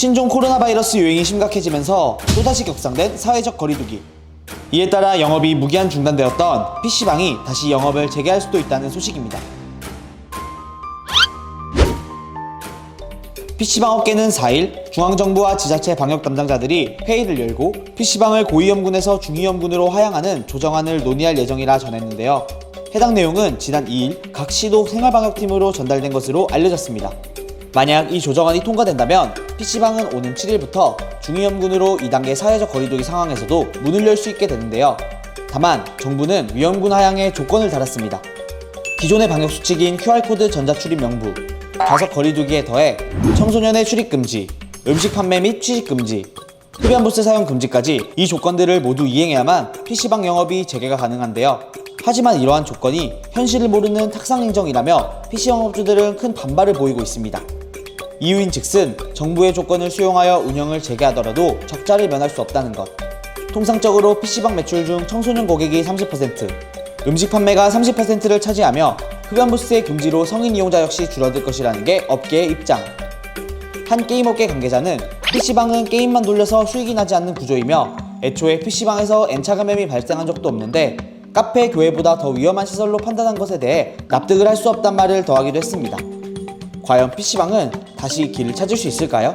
신종 코로나 바이러스 유행이 심각해지면서 또다시 격상된 사회적 거리두기. 이에 따라 영업이 무기한 중단되었던 PC방이 다시 영업을 재개할 수도 있다는 소식입니다. PC방 업계는 4일 중앙정부와 지자체 방역 담당자들이 회의를 열고 PC방을 고위험군에서 중위험군으로 하향하는 조정안을 논의할 예정이라 전했는데요. 해당 내용은 지난 2일 각 시도 생활방역팀으로 전달된 것으로 알려졌습니다. 만약 이 조정안이 통과된다면 PC방은 오는 7일부터 중위험군으로 2단계 사회적 거리두기 상황에서도 문을 열 수 있게 되는데요. 다만 정부는 위험군 하향에 조건을 달았습니다. 기존의 방역 수칙인 QR코드 전자출입 명부, 좌석 거리두기에 더해 청소년의 출입 금지, 음식 판매 및 취식 금지, 흡연 부스 사용 금지까지 이 조건들을 모두 이행해야만 PC방 영업이 재개가 가능한데요. 하지만 이러한 조건이 현실을 모르는 탁상 인정이라며 PC 영업주들은 큰 반발을 보이고 있습니다. 이유인 즉슨 정부의 조건을 수용하여 운영을 재개하더라도 적자를 면할 수 없다는 것. 통상적으로 PC방 매출 중 청소년 고객이 30%, 음식 판매가 30%를 차지하며 흡연 부스의 금지로 성인 이용자 역시 줄어들 것이라는 게 업계의 입장. 한 게임업계 관계자는 PC방은 게임만 돌려서 수익이 나지 않는 구조이며 애초에 PC방에서 N차 감염이 발생한 적도 없는데 카페, 교회보다 더 위험한 시설로 판단한 것에 대해 납득을 할 수 없단 말을 더하기도 했습니다. 과연 PC방은 다시 길을 찾을 수 있을까요?